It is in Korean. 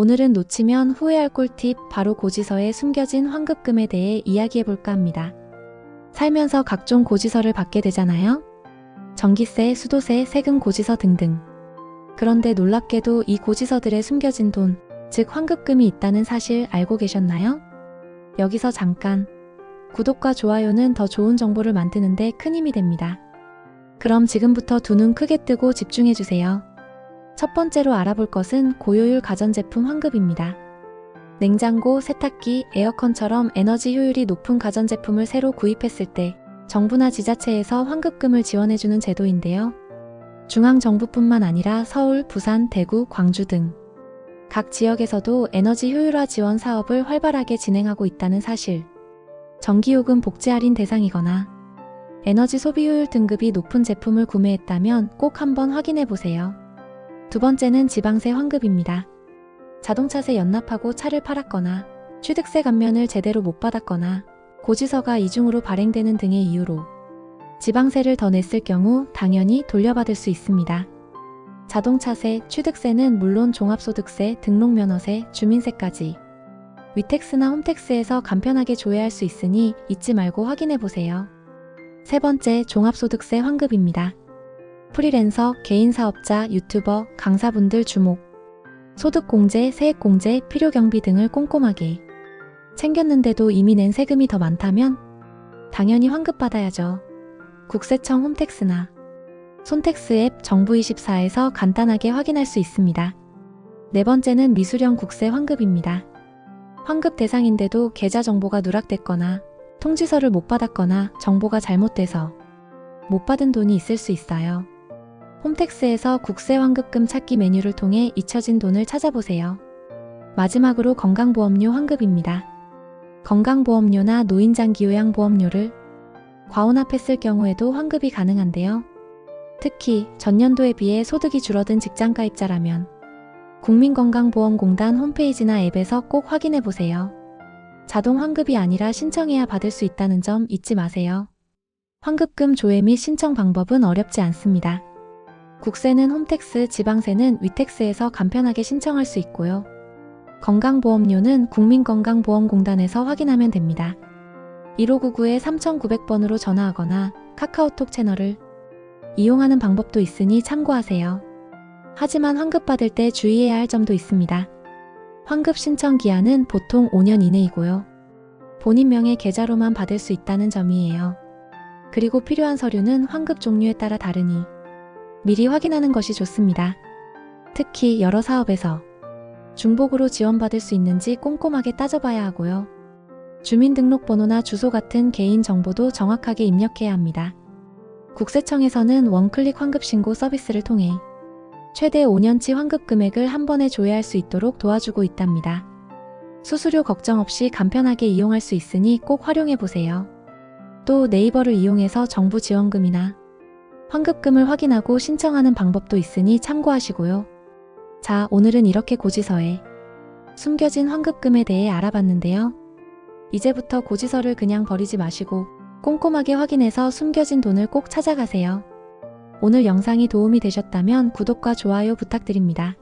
오늘은 놓치면 후회할 꿀팁 바로 고지서에 숨겨진 환급금에 대해 이야기해볼까 합니다. 살면서 각종 고지서를 받게 되잖아요? 전기세, 수도세, 세금 고지서 등등. 그런데 놀랍게도 이 고지서들에 숨겨진 돈, 즉 환급금이 있다는 사실 알고 계셨나요? 여기서 잠깐. 구독과 좋아요는 더 좋은 정보를 만드는데 큰 힘이 됩니다. 그럼 지금부터 두 눈 크게 뜨고 집중해주세요. 첫 번째로 알아볼 것은 고효율 가전제품 환급입니다. 냉장고, 세탁기, 에어컨처럼 에너지 효율이 높은 가전제품을 새로 구입했을 때 정부나 지자체에서 환급금을 지원해주는 제도인데요. 중앙정부뿐만 아니라 서울, 부산, 대구, 광주 등 각 지역에서도 에너지 효율화 지원 사업을 활발하게 진행하고 있다는 사실. 전기요금 복지 할인 대상이거나 에너지 소비 효율 등급이 높은 제품을 구매했다면 꼭 한번 확인해 보세요. 두 번째는 지방세 환급입니다. 자동차세 연납하고 차를 팔았거나 취득세 감면을 제대로 못 받았거나 고지서가 이중으로 발행되는 등의 이유로 지방세를 더 냈을 경우 당연히 돌려받을 수 있습니다. 자동차세, 취득세는 물론 종합소득세, 등록면허세, 주민세까지 위택스나 홈택스에서 간편하게 조회할 수 있으니 잊지 말고 확인해 보세요. 세 번째, 종합소득세 환급입니다. 프리랜서, 개인사업자, 유튜버, 강사분들 주목. 소득공제, 세액공제, 필요경비 등을 꼼꼼하게 챙겼는데도 이미 낸 세금이 더 많다면 당연히 환급받아야죠. 국세청 홈택스나 손택스 앱 정부24에서 간단하게 확인할 수 있습니다. 네 번째는 미수령 국세 환급입니다. 환급 대상인데도 계좌 정보가 누락됐거나 통지서를 못 받았거나 정보가 잘못돼서 못 받은 돈이 있을 수 있어요. 홈택스에서 국세 환급금 찾기 메뉴를 통해 잊혀진 돈을 찾아보세요. 마지막으로 건강보험료 환급입니다. 건강보험료나 노인장기요양보험료를 과혼합했을 경우에도 환급이 가능한데요. 특히 전년도에 비해 소득이 줄어든 직장가입자라면 국민건강보험공단 홈페이지나 앱에서 꼭 확인해 보세요. 자동 환급이 아니라 신청해야 받을 수 있다는 점 잊지 마세요. 환급금 조회 및 신청 방법은 어렵지 않습니다. 국세는 홈택스, 지방세는 위택스에서 간편하게 신청할 수 있고요. 건강보험료는 국민건강보험공단에서 확인하면 됩니다. 1599에 3900번으로 전화하거나 카카오톡 채널을 이용하는 방법도 있으니 참고하세요. 하지만 환급 받을 때 주의해야 할 점도 있습니다. 환급 신청 기한은 보통 5년 이내이고요. 본인 명의 계좌로만 받을 수 있다는 점이에요. 그리고 필요한 서류는 환급 종류에 따라 다르니 미리 확인하는 것이 좋습니다. 특히 여러 사업에서 중복으로 지원받을 수 있는지 꼼꼼하게 따져봐야 하고요. 주민등록번호나 주소 같은 개인 정보도 정확하게 입력해야 합니다. 국세청에서는 원클릭 환급신고 서비스를 통해 최대 5년치 환급 금액을 한 번에 조회할 수 있도록 도와주고 있답니다. 수수료 걱정 없이 간편하게 이용할 수 있으니 꼭 활용해 보세요. 또 네이버를 이용해서 정부 지원금이나 환급금을 확인하고 신청하는 방법도 있으니 참고하시고요. 자, 오늘은 이렇게 고지서에 숨겨진 환급금에 대해 알아봤는데요. 이제부터 고지서를 그냥 버리지 마시고 꼼꼼하게 확인해서 숨겨진 돈을 꼭 찾아가세요. 오늘 영상이 도움이 되셨다면 구독과 좋아요 부탁드립니다.